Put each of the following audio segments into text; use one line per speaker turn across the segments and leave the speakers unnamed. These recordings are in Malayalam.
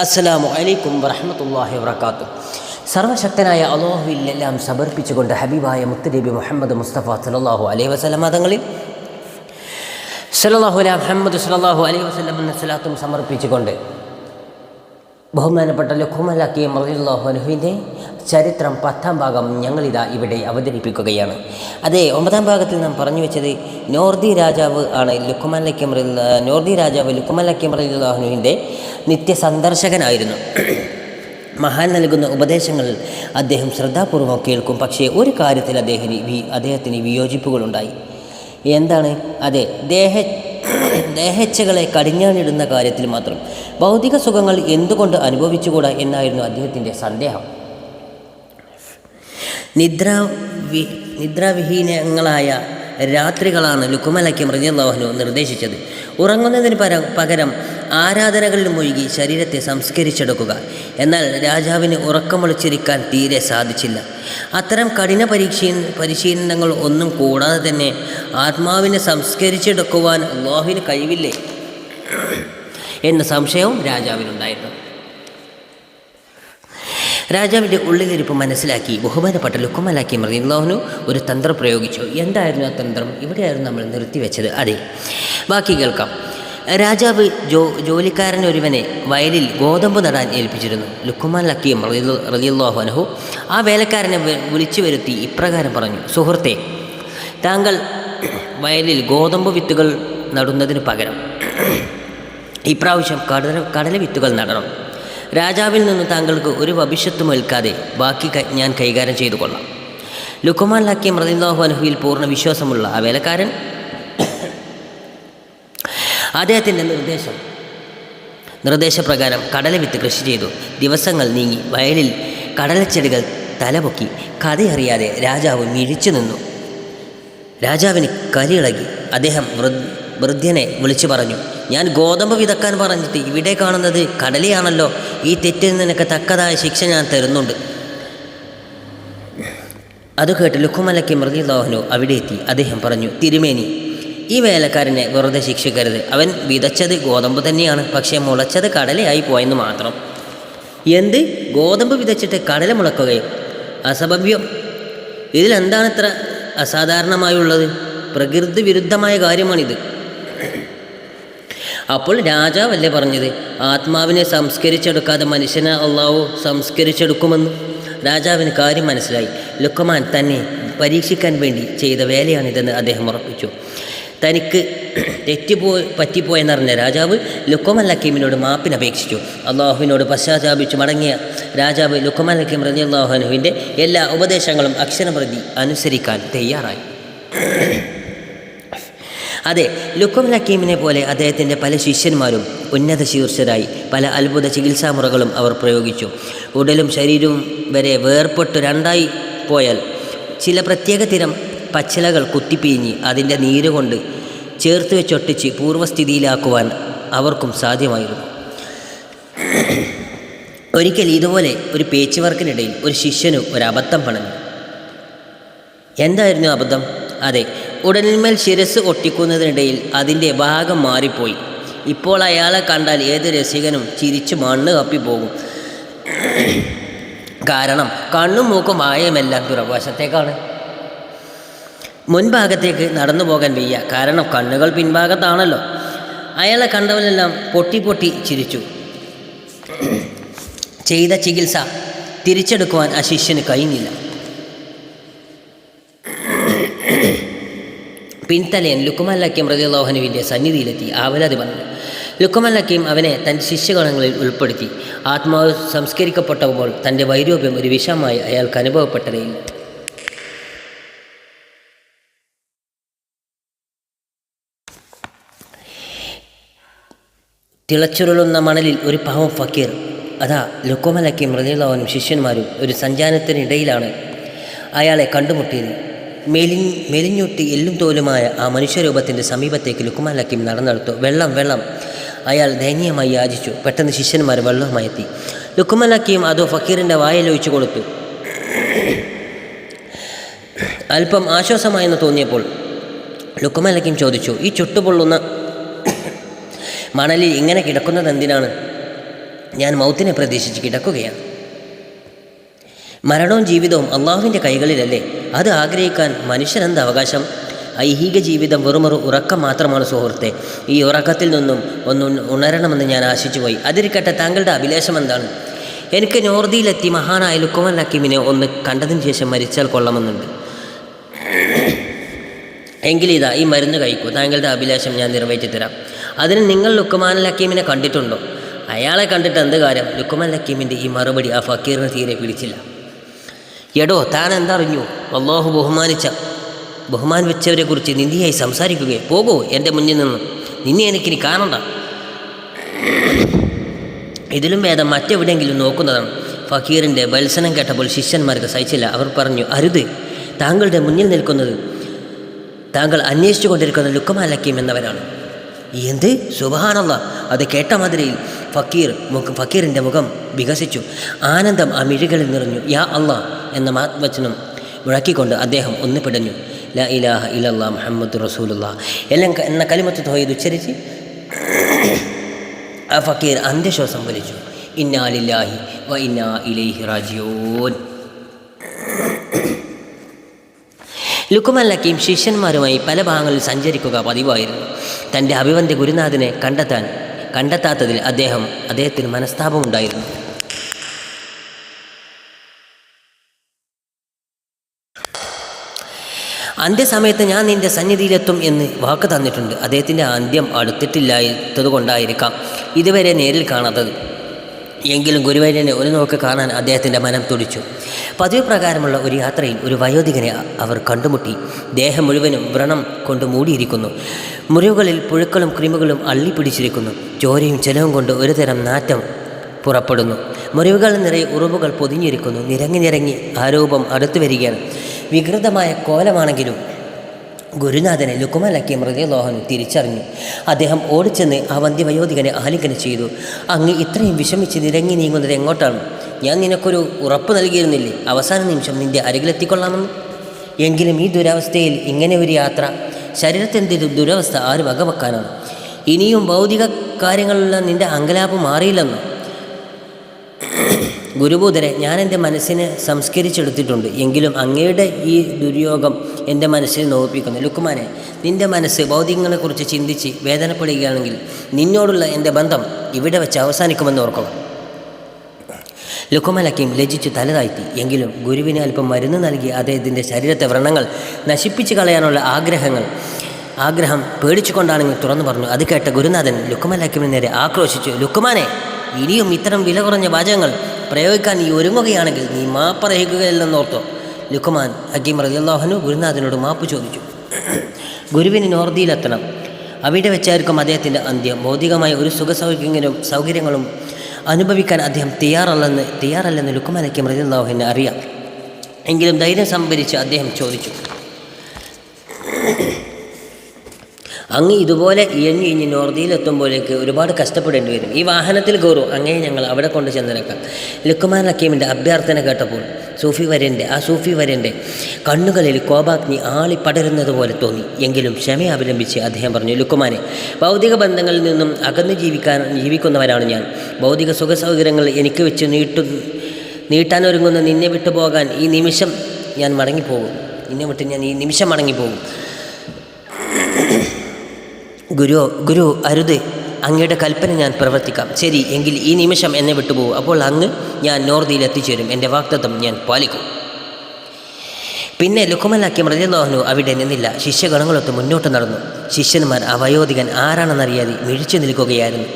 അസ്സലാമു അലൈക്കും വറഹമത്തല്ലാഹി വബർക്കാത്തു സർവശക്തനായ അള്ളാഹുവിലെല്ലാം സമർപ്പിച്ചുകൊണ്ട് ഹബീബായ മുത്തുനബി മുഹമ്മദ് മുസ്തഫ സലാഹു അലൈഹി വസല്ലം മതങ്ങളിൽ സലാഹു അല മുഹമ്മദ് സലാഹു അലൈഹി വസല്ലം എന്ന സ്വലാത്തും സമർപ്പിച്ചുകൊണ്ട് ബഹുമാനപ്പെട്ട ലഖുമലാക്കിയ കെ അനുഹുവിന്റെ ചരിത്രം പത്താം ഭാഗം ഞങ്ങളിതാ ഇവിടെ അവതരിപ്പിക്കുകയാണ്. അതെ ഒമ്പതാം ഭാഗത്തിൽ നാം പറഞ്ഞു വെച്ചത് നോർദി രാജാവ് ആണ് ലുക്കുമലക്കി നോർദി രാജാവ് ലുക്കുമലക്കി മറിയുള്ളാഹുനുവിന്റെ നിത്യ സന്ദർശകനായിരുന്നു മഹാൻ നൽകുന്ന ഉപദേശങ്ങൾ അദ്ദേഹം ശ്രദ്ധാപൂർവം കേൾക്കും. പക്ഷേ ഒരു കാര്യത്തിൽ അദ്ദേഹത്തിന് അദ്ദേഹത്തിന് വിയോജിപ്പുകളുണ്ടായി. എന്താണ്? അതെ ദേഹ ദേഹേച്ഛകളെ കടിഞ്ഞാണിടുന്ന കാര്യത്തിൽ മാത്രം. ഭൗതിക സുഖങ്ങൾ എന്തുകൊണ്ട് അനുഭവിച്ചുകൂടാ എന്നായിരുന്നു അദ്ദേഹത്തിന്റെ സന്ദേഹം. നിദ്രാ വി നിദ്രാവിഹീനങ്ങളായ രാത്രികളാണ് ലുക്കുമലയ്ക്ക് മൃഗലാഹനു നിർദ്ദേശിച്ചത്. ഉറങ്ങുന്നതിന് പകരം ആരാധനകളിൽ മുഴുകി ശരീരത്തെ സംസ്കരിച്ചെടുക്കുക. എന്നാൽ രാജാവിന് ഉറക്കമൊളിച്ചിരിക്കാൻ തീരെ സാധിച്ചില്ല. അത്തരം കഠിന പരീക്ഷീ പരിശീലനങ്ങൾ ഒന്നും കൂടാതെ തന്നെ ആത്മാവിനെ സംസ്കരിച്ചെടുക്കുവാൻ അള്ളാഹുവിന് കഴിവില്ലേ? എന്ന സംശയവും രാജാവിനുണ്ടായിരുന്നു. രാജാവിന്റെ ഉള്ളിലിരിപ്പ് മനസ്സിലാക്കി ബഹുമാനപ്പെട്ട ലുക്കുമലാക്കി മറിയുള്ളവനു ഒരു തന്ത്രം പ്രയോഗിച്ചു. എന്തായിരുന്നു ആ തന്ത്രം? ഇവിടെയായിരുന്നു നമ്മൾ നിർത്തിവെച്ചത്. അതെ ബാക്കി കേൾക്കാം. രാജാവ് ജോ ജോലിക്കാരൻ ഒരുവനെ വയലിൽ ഗോതമ്പ് നടാൻ ഏൽപ്പിച്ചിരുന്നു. ലുക്കുമാൻ ലക്കിയും റലിയുള്ളാഹു അനഹു ആ വേലക്കാരനെ വിളിച്ചു വരുത്തി ഇപ്രകാരം പറഞ്ഞു. സുഹൃത്തെ താങ്കൾ വയലിൽ ഗോതമ്പ് വിത്തുകൾ നടുന്നതിന് പകരം ഇപ്രാവശ്യം കടല കടല വിത്തുകൾ നടണം. രാജാവിൽ നിന്ന് താങ്കൾക്ക് ഒരു ഭവിഷ്യത്തും ഏൽക്കാതെ ബാക്കി ഞാൻ കൈകാര്യം ചെയ്തു കൊള്ളാം ലുക്കുമാൻ ലക്കീം റദില്ലാഹു അനഹുവിൽ പൂർണ വിശ്വാസമുള്ള ആ വേലക്കാരൻ അദ്ദേഹത്തിന്റെ നിർദ്ദേശം. നിർദ്ദേശപ്രകാരം കടല വിത്ത് കൃഷി ചെയ്തു. ദിവസങ്ങൾ നീങ്ങി വയലിൽ കടലച്ചെടികൾ തലപൊക്കി കഥയറിയാതെ രാജാവ് മിഴിച്ചു നിന്നു. രാജാവിന് കലിയിളകി അദ്ദേഹം വൃദ്ധനെ വിളിച്ചു പറഞ്ഞു ഞാൻ ഗോതമ്പ് വിതക്കാൻ പറഞ്ഞിട്ട് ഇവിടെ കാണുന്നത് കടലയാണല്ലോ. ഈ തെറ്റിൽ നിനക്ക് തക്കതായ ശിക്ഷ ഞാൻ തരുന്നുണ്ട്. അത് കേട്ട് ലുക്കുമലയ്ക്ക് മൃഗിലോഹനു അവിടെ എത്തി. അദ്ദേഹം പറഞ്ഞു തിരുമേനി ഈ വേലക്കാരനെ വെറുതെ ശിക്ഷിക്കരുത്. അവൻ വിതച്ചത് ഗോതമ്പ് തന്നെയാണ്. പക്ഷേ മുളച്ചത് കടലയായി പോയെന്ന് മാത്രം. എന്ത്? ഗോതമ്പ് വിതച്ചിട്ട് കടല മുളക്കുകയും? അസഭവ്യം. ഇതിലെന്താണ് ഇത്ര അസാധാരണമായുള്ളത്? പ്രകൃതി വിരുദ്ധമായ കാര്യമാണിത്. അപ്പോൾ രാജാവല്ലേ പറഞ്ഞത്? ആത്മാവിനെ സംസ്കരിച്ചെടുക്കാതെ മനുഷ്യനെ അള്ളാഹു സംസ്കരിച്ചെടുക്കുമെന്ന്. രാജാവിന് കാര്യം മനസ്സിലായി. ലുക്കമാൻ തന്നെ പരീക്ഷിക്കാൻ വേണ്ടി ചെയ്ത വേലയാണിതെന്ന് അദ്ദേഹം ഉറപ്പിച്ചു. തനിക്ക് തെറ്റിപ്പോയി പറ്റിപ്പോയെന്നറിഞ്ഞ രാജാവ് ലുക്കോമൽ ഹക്കീമിനോട് മാപ്പിനപേക്ഷിച്ചു അള്ളാഹുവിനോട് പശ്ചാത്താപിച്ചു മടങ്ങിയ രാജാവ് ലുക്കോമൽ ഹക്കീം റതി അള്ളാഹുനുവിന്റെ എല്ലാ ഉപദേശങ്ങളും അക്ഷരപ്രതി അനുസരിക്കാൻ തയ്യാറായി. അതെ ലുക്കും ഹക്കീമിനെ പോലെ അദ്ദേഹത്തിന്റെ പല ശിഷ്യന്മാരും ഉന്നത ശീർഷരായി പല അത്ഭുത ചികിത്സാമുറകളും അവർ പ്രയോഗിച്ചു. ഉടലും ശരീരവും വരെ വേർപെട്ട് രണ്ടായി പോയാൽ ചില പ്രത്യേക തരം പച്ചിലകൾ കുത്തിപ്പിഴിഞ്ഞ് അതിന്റെ നീര് കൊണ്ട് ചേർത്ത് വെച്ചൊട്ടിച്ച് പൂർവസ്ഥിതിയിലാക്കുവാൻ അവർക്കും സാധ്യമായിരുന്നു. ഒരിക്കൽ ഇതുപോലെ ഒരു പേച്ച് വർക്കിനിടയിൽ ഒരു ശിഷ്യന് ഒരു അബദ്ധം പണഞ്ഞു എന്തായിരുന്നു അബദ്ധം? അതെ ഉടലിന്മേൽ ശിരസ് ഒട്ടിക്കുന്നതിനിടയിൽ അതിന്റെ ഭാഗം മാറിപ്പോയി. ഇപ്പോൾ അയാളെ കണ്ടാൽ ഏത് രസികനും ചിരിച്ചു മണ്ണ് കപ്പിപ്പോകും. കാരണം കണ്ണും മൂക്കും ആയമെല്ലാം പുറകുവശത്തേക്കാണ് മുൻഭാഗത്തേക്ക് നടന്നു പോകാൻ വയ്യ. കാരണം കണ്ണുകൾ പിൻഭാഗത്താണല്ലോ. അയാളെ കണ്ടവരെല്ലാം പൊട്ടി പൊട്ടി ചിരിച്ചു. ചെയ്ത ചികിത്സ തിരിച്ചെടുക്കുവാൻ ആ ശിഷ്യന് കഴിഞ്ഞില്ല. പിൻതലയൻ ലുക്കുമാൻ ലക്കീം സന്നിധിയിലെത്തി. ആവലാതി പറഞ്ഞു. ലുക്കുമാൻ ലക്കീം അവനെ തന്റെ ശിഷ്യഗണങ്ങളിൽ ഉൾപ്പെടുത്തി. ആത്മാവ് സംസ്കരിക്കപ്പെട്ടപ്പോൾ തന്റെ വൈരൂപ്യം ഒരു വിഷമായി അയാൾക്ക് അനുഭവപ്പെട്ടതേയില്ല തിളച്ചുരുളുന്ന മണലിൽ ഒരു പാവം ഫക്കീർ അതാ ലുക്കുമലക്കീം മൃതയുള്ളവനും ശിഷ്യന്മാരും ഒരു സഞ്ചാരത്തിനിടയിലാണ് അയാളെ കണ്ടുമുട്ടിയത്. മെലി മെലിഞ്ഞൊട്ടി എല്ലും തോലുമായ ആ മനുഷ്യരൂപത്തിന്റെ സമീപത്തേക്ക് ലുക്കുമാലക്കിം നടന്നെടുത്തു. വെള്ളം വെള്ളം. അയാൾ ദയനീയമായി യാചിച്ചു. പെട്ടെന്ന് ശിഷ്യന്മാർ വെള്ളവുമായി എത്തി ലുക്കുമാൻ ലക്കീം അതോ ഫക്കീറിന്റെ വായലൊഴിച്ചു കൊടുത്തു. അല്പം ആശ്വാസമായെന്ന് തോന്നിയപ്പോൾ ലുക്കുമാലക്കിം ചോദിച്ചു ഈ ചുട്ടുപൊള്ളുന്ന മണലിൽ ഇങ്ങനെ കിടക്കുന്നത് എന്തിനാണ്? ഞാൻ മൗത്തിനെ പ്രതീക്ഷിച്ച് കിടക്കുകയാണ്. മരണവും ജീവിതവും അള്ളാഹുവിന്റെ കൈകളിലല്ലേ? അത് ആഗ്രഹിക്കാൻ മനുഷ്യനെന്ത് അവകാശം? ഐഹിക ജീവിതം വെറുമൊരു ഉറക്കം മാത്രമാണ് സുഹൃത്തെ. ഈ ഉറക്കത്തിൽ നിന്നും ഒന്ന് ഉണരണമെന്ന് ഞാൻ ആശിച്ചുപോയി. അതിരിക്കട്ടെ താങ്കളുടെ അഭിലാഷം എന്താണ്? എനിക്ക് നോർദിയിലെത്തി മഹാനായ ലുക്കുമൻ ഹക്കീമിനെ ഒന്ന് കണ്ടതിന് ശേഷം മരിച്ചാൽ കൊള്ളണമെന്നുണ്ട് എങ്കിലിതാ ഈ മരുന്ന് കഴിക്കൂ. താങ്കളുടെ അഭിലാഷം ഞാൻ നിറവേറ്റി തരാം അതിന് നിങ്ങൾ ലുക്കുമാൻ ലക്കീമിനെ കണ്ടിട്ടുണ്ടോ? അയാളെ കണ്ടിട്ട് എന്ത് കാര്യം? ലുക്കുമാൻ ലക്കീമിന്റെ ഈ മറുപടി ആ ഫക്കീറിന് തീരെ പിടിച്ചില്ല. എടോ താൻ എന്തറിഞ്ഞു? അള്ളാഹു ബഹുമാനിച്ച ബഹുമാൻ വെച്ചവരെ കുറിച്ച് നിന്ദിയായി സംസാരിക്കുകയെ. പോകൂ എന്റെ മുന്നിൽ നിന്ന്. നിന്നെ എനിക്കിനി കാണണ്ട. ഇതിലും ഭേദം മറ്റെവിടെയെങ്കിലും നോക്കുന്നതാണ്. ഫക്കീറിന്റെ ബത്സനം കേട്ടപ്പോൾ ശിഷ്യന്മാർക്ക് സഹിച്ചില്ല. അവർ പറഞ്ഞു അരുത്. താങ്കളുടെ മുന്നിൽ നിൽക്കുന്നത് താങ്കൾ അന്വേഷിച്ചു കൊണ്ടിരിക്കുന്ന ലുക്കമാലക്കീം എന്നവരാണ്. എന്ത്? സുബഹാനല്ല. അത് കേട്ട മാതിരിയിൽ ഫക്കീർ മുഖം ഫക്കീറിന്റെ മുഖം വികസിച്ചു. ആനന്ദം ആ മിഴികളിൽ നിറഞ്ഞു. യാ അള്ളാ എന്ന മാത്വചനം മുഴക്കിക്കൊണ്ട് അദ്ദേഹം ഒന്ന് പിടഞ്ഞു. ല ഇലാഹ ഇലല്ലാ മുഹമ്മദ് റസൂലുള്ള. എല്ലാം എന്ന കലിമത്ത് തോയത് ഉച്ചരിച്ച് ആ ഫക്കീർ അന്ത്യശ്വാസം വലിച്ചു. ഇന്നാലില്ലാഹി വ ഇന്നാ ഇലൈഹി റാജിയോൻ ലുക്കുമൻ ലക്കീം ശിഷ്യന്മാരുമായി പല ഭാഗങ്ങളിൽ സഞ്ചരിക്കുക പതിവായിരുന്നു. തന്റെ അഭിവന്ധ്യ ഗുരുനാഥനെ കണ്ടെത്താൻ കണ്ടെത്താത്തതിൽ അദ്ദേഹം അദ്ദേഹത്തിന് മനസ്താപമുണ്ടായിരുന്നു. അന്ത്യസമയത്ത് ഞാൻ നിന്റെ സന്നിധിയിലെത്തും എന്ന് വാക്ക് തന്നിട്ടുണ്ട്. അദ്ദേഹത്തിന്റെ അന്ത്യം അടുത്തിട്ടില്ലാത്തത് കൊണ്ടായിരിക്കാം ഇതുവരെ നേരിൽ കാണാത്തത്. എങ്കിലും ഗുരുവര്യനെ ഒരു നോക്ക് കാണാൻ അദ്ദേഹത്തിന്റെ മനം തുടിച്ചു. പതിവ് പ്രകാരമുള്ള ഒരു യാത്രയിൽ ഒരു വയോധികനെ അവർ കണ്ടുമുട്ടി. ദേഹം മുഴുവനും വ്രണം കൊണ്ട് മൂടിയിരിക്കുന്നു. മുറിവുകളിൽ പുഴുക്കളും ക്രിമുകളും അള്ളിപ്പിടിച്ചിരിക്കുന്നു. ചോരയും ജലവും കൊണ്ട് ഒരുതരം നാറ്റം പുറപ്പെടുന്നു. മുറിവുകൾ നിറയെ ഉറവുകൾ പൊതിഞ്ഞിരിക്കുന്നു. നിരങ്ങി നിരങ്ങി ആരോപം അടുത്തു വരികയാണ്. വികൃതമായ കോലമാണെങ്കിലും ഗുരുനാഥനെ ലുക്കുമലക്കി മൃഗലോഹൻ തിരിച്ചറിഞ്ഞു. അദ്ദേഹം ഓടിച്ചെന്ന് ആ വന്ധ്യവയോധികനെ ആലിംഗനം ചെയ്തു. അങ്ങ് ഇത്രയും വിഷമിച്ച് നിരങ്ങി നീങ്ങുന്നത് എങ്ങോട്ടാണ്? ഞാൻ നിനക്കൊരു ഉറപ്പ് നൽകിയിരുന്നില്ലേ? അവസാന നിമിഷം നിന്റെ അരികിലെത്തിക്കൊള്ളാമെന്ന്. എങ്കിലും ഈ ദുരവസ്ഥയിൽ ഇങ്ങനെ ഒരു യാത്ര ശരീരത്തിന്റെ ദുരവസ്ഥ ആര് വകവെക്കാനാണ് ഇനിയും ഭൗതിക കാര്യങ്ങളുള്ള നിന്റെ അങ്കലാപ്പ് മാറിയില്ലെന്നോ? ഗുരുബോധരെ ഞാൻ എന്റെ മനസ്സിനെ സംസ്കരിച്ചെടുത്തിട്ടുണ്ട്. എങ്കിലും അങ്ങയുടെ ഈ ദുര്യോഗം എന്റെ മനസ്സിനെ നോവിപ്പിക്കുന്നു. ലുക്കുമാനെ നിന്റെ മനസ്സ് ഭൗതികങ്ങളെക്കുറിച്ച് ചിന്തിച്ച് വേദനപ്പെടുകയാണെങ്കിൽ നിന്നോടുള്ള എന്റെ ബന്ധം ഇവിടെ വെച്ച് അവസാനിക്കുമെന്ന് ഓർക്കണം ലുക്കുമലക്കും ലജിച്ചു തലതാഴ്ത്തി. എങ്കിലും ഗുരുവിന് അല്പം മരുന്ന് നൽകി അദ്ദേഹത്തിന്റെ ശരീരത്തെ വ്രണങ്ങൾ നശിപ്പിച്ചു കളയാനുള്ള ആഗ്രഹങ്ങൾ ആഗ്രഹം പേടിച്ചുകൊണ്ടാണെങ്കിൽ തുറന്നു പറഞ്ഞു. അത് കേട്ട ഗുരുനാഥൻ ലുക്കുമലക്കിമിന് നേരെ ആക്രോശിച്ചു. ലുക്കുമാനെ ഇനിയും ഇത്തരം വില കുറഞ്ഞ വാചകങ്ങൾ പ്രയോഗിക്കാൻ നീ ഒരുങ്ങുകയാണെങ്കിൽ നീ മാപ്പറയുകയില്ലെന്നോർത്തോ ലുക്കുമാൻ ഹക്കീം റലിയല്ലാഹനു ഗുരുനാഥനോട് മാപ്പ് ചോദിച്ചു. ഗുരുവിന് നോർദിയിലെത്തണം. അവിടെ വെച്ചായിരിക്കും അദ്ദേഹത്തിന്റെ അന്ത്യം. ഭൗതികമായ ഒരു സുഖ സൗകര്യങ്ങളും അനുഭവിക്കാൻ അദ്ദേഹം തയ്യാറല്ലെന്ന് തയ്യാറല്ലെന്ന് ലുക്കുമാനയ്ക്ക് മൃദുല്ലാഹുവിനെ അറിയാം. എങ്കിലും ധൈര്യം സംഭരിച്ച് അദ്ദേഹം ചോദിച്ചു. അങ്ങ് ഇതുപോലെ ഇഴഞ്ഞു ഇഞ്ഞ് നോർദിയിലെത്തുമ്പോഴേക്ക് ഒരുപാട് കഷ്ടപ്പെടേണ്ടി വരും. ഈ വാഹനത്തിൽ കയറും. അങ്ങനെ ഞങ്ങൾ അവിടെ കൊണ്ട് ചെന്നിറക്കാം. ലുക്കുമാൻ ഹക്കീമിന്റെ അഭ്യർത്ഥന കേട്ടപ്പോൾ സൂഫി വരന്റെ ആ സൂഫി വരന്റെ കണ്ണുകളിൽ കോപാഗ്നി ആളി പടരുന്നത് പോലെ തോന്നി. എങ്കിലും ക്ഷമ അവലംബിച്ച് അദ്ദേഹം പറഞ്ഞു ലുക്കുമാനെ ഭൗതിക ബന്ധങ്ങളിൽ നിന്നും അകന്ന് ജീവിക്കാൻ ജീവിക്കുന്നവരാണ് ഞാൻ. ഭൗതിക സുഖ സൗകര്യങ്ങൾ എനിക്ക് വെച്ച് നീട്ടു നീട്ടാനൊരുങ്ങുന്ന നിന്നെ വിട്ടുപോകാൻ ഈ നിമിഷം ഞാൻ മടങ്ങിപ്പോകും. നിന്നെ വിട്ട് ഞാൻ ഈ നിമിഷം മടങ്ങിപ്പോകും. ഗുരു ഗുരു അരുത്. അങ്ങയുടെ കൽപ്പന ഞാൻ പ്രവർത്തിക്കാം. ശരി എങ്കിൽ ഈ നിമിഷം എന്നെ വിട്ടുപോകും. അപ്പോൾ അങ്ങ് ഞാൻ നോർദിയിൽ എത്തിച്ചേരും. എന്റെ വാക്തത്വം ഞാൻ പാലിക്കും. പിന്നെ ലുക്കുമലാക്കിയ മൃതദേഹനു അവിടെ നിന്നില്ല. ശിഷ്യഗണങ്ങളൊത്ത് മുന്നോട്ട് നടന്നു. ശിഷ്യന്മാർ ആ വയോധികൻ ആരാണെന്നറിയാതെ മിഴിച്ചു നിൽക്കുകയായിരുന്നു.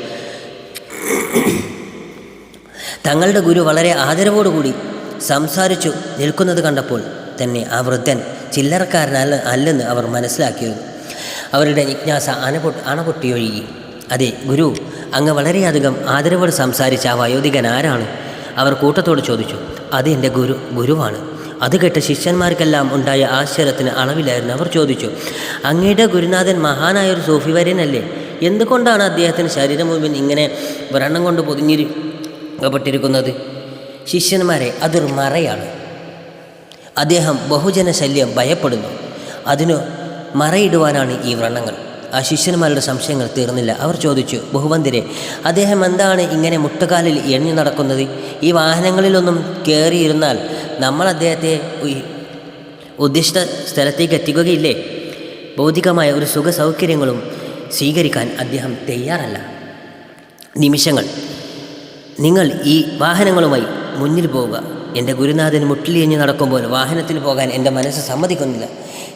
തങ്ങളുടെ ഗുരു വളരെ ആദരവോടുകൂടി സംസാരിച്ചു നിൽക്കുന്നത് കണ്ടപ്പോൾ തന്നെ ആ വൃദ്ധൻ ചില്ലറക്കാരനല്ല അല്ലെന്ന് അവർ മനസ്സിലാക്കിയിരുന്നു. അവരുടെ ജിജ്ഞാസ അണപൊട്ട് അണപൊട്ടിയൊഴുകി. അതെ ഗുരു അങ്ങ് വളരെയധികം ആദരവോട് സംസാരിച്ച ആ വയോധികൻ ആരാണ്? അവർ കൂട്ടത്തോട് ചോദിച്ചു അത് എന്റെ ഗുരു ഗുരുവാണ്. അത് കേട്ട ശിഷ്യന്മാർക്കെല്ലാം ഉണ്ടായ ആശ്ചര്യത്തിന് അളവിലായിരുന്നു അവർ ചോദിച്ചു അങ്ങയുടെ ഗുരുനാഥൻ മഹാനായ ഒരു സൂഫി വര്യനല്ലേ എന്തുകൊണ്ടാണ് അദ്ദേഹത്തിന് ശരീരം മുഴുവൻ ഇങ്ങനെ വ്രണം കൊണ്ട് പൊതിഞ്ഞിരിക്കപ്പെട്ടിരിക്കുന്നത്? ശിഷ്യന്മാരെ അതൊരു മറയാണ്. അദ്ദേഹം ബഹുജന ശല്യം ഭയപ്പെടുന്നു. അതിനു മറയിടുവാനാണ് ഈ വ്രണങ്ങൾ. ആ ശിഷ്യന്മാരുടെ സംശയങ്ങൾ തീർന്നില്ല. അവർ ചോദിച്ചു ബഹുവന്തിരെ അദ്ദേഹം എന്താണ് ഇങ്ങനെ മുട്ടുകാലിൽ എണ്ണി നടക്കുന്നത്? ഈ വാഹനങ്ങളിലൊന്നും കയറിയിരുന്നാൽ നമ്മൾ അദ്ദേഹത്തെ ഉദ്ദിഷ്ട സ്ഥലത്തേക്ക് എത്തിക്കുകയില്ലേ? ഭൗതികമായ ഒരു സുഖ സൗകര്യങ്ങളും സ്വീകരിക്കാൻ അദ്ദേഹം തയ്യാറല്ല. നിമിഷങ്ങൾ. നിങ്ങൾ ഈ വാഹനങ്ങളുമായി മുന്നിൽ പോവുക. എന്റെ ഗുരുനാഥൻ മുട്ടിലിഴിഞ്ഞ് നടക്കുമ്പോൾ വാഹനത്തിൽ പോകാൻ എന്റെ മനസ്സ് സമ്മതിക്കുന്നില്ല.